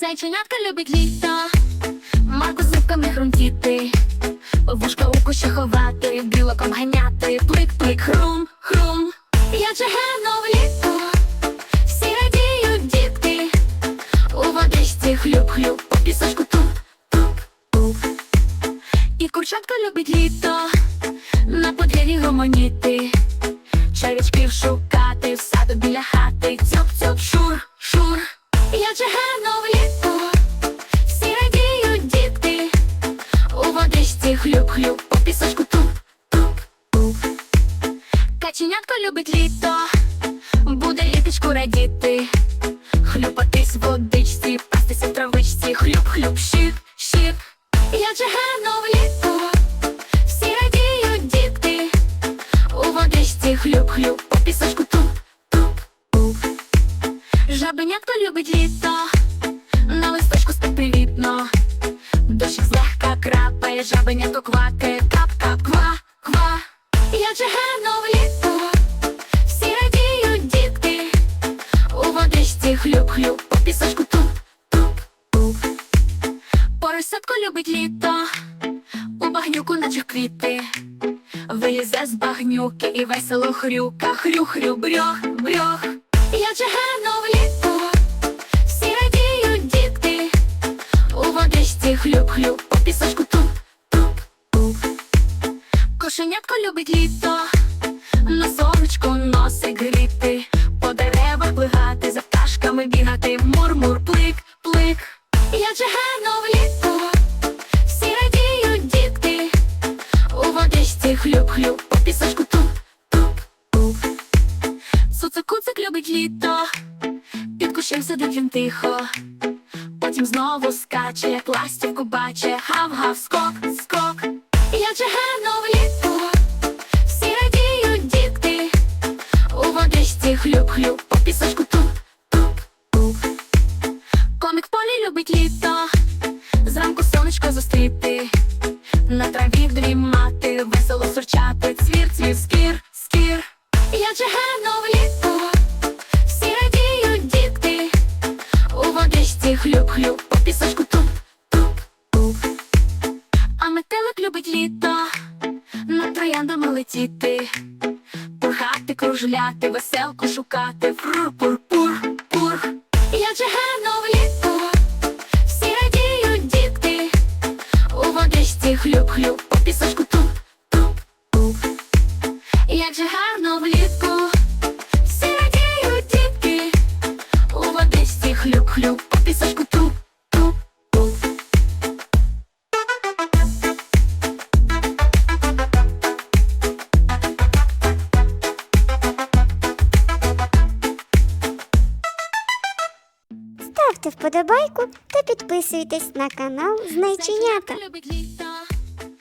Зайченятка любить літо, Марку зубками хрумтіти, вушка у куща ховати, білоком ганяти, плик-плик, хрум, хрум. Я чигину влітку, всі радіють дітки, у водичці хлюп-хлюп, по пісочку туп, туп, туп. І курчатка любить літо, на подвір'ї гомоніти, червячків шукати, в саду біля хати, цьоп-цьоп, шур, шур. Я чигину влітку, водичці хлюп-хлюп, по пісочку туп, туп, туп. Каченятко любить літо, буде літочку радіти, хлюпатись в водичці, пастися в травичці, хлюп-хлюп, щіп, щіп. Я чигину влітку, всі радіють дітки, у водичці хлюп-хлюп, по пісочку туп, туп, туп. Жабенятко любить літо, жабенятко квакає, кап-кап, ква, ква. Я чигину влітку, всі радіють дітки, у водичці хлюп-хлюп, по пісочку туп, туп, туп. Поросятко любить літо, у багнюку наче квіти. Вилізе з багнюки і весело хрюка, хрю-хрю, брьох, брьох. Я чигину влітку, всі радіють у водичці хлюп-хлюп, по пісочку. Кошенятко любить літо, на сонечку носик гріти, по деревах плигати, за пташками бігати, мур-мур, плик, плик. Я чигину влітку, всі радіють дітки, у водичці хлюп-хлюп, по пісочку туп, туп, туп. Цуцик-куцик любить літо, під кущем сидить він тихо, потім знову скаче, як ластівку баче, гав-гав, скок, водичці хлюп-хлюп, по пісочку туп, туп, туп. Комік в полі любить літо, зранку сонечко зустріти, на траві дрімати, весело сурчати, цвір, цвір, скір, скір. Я чигину влітку, всі радіють дітки, у водичці хлюп-хлюп, по пісочку туп, туп, туп. А метелик любить літо, над трояндами летіти, кружляти, веселку шукати, фрур, пур, пур, пур. Я чигину влітку, всі радіють дітки, у водичці хлюп-хлюп, по пісочку Ставте вподобайку та підписуйтесь на канал Знайченята.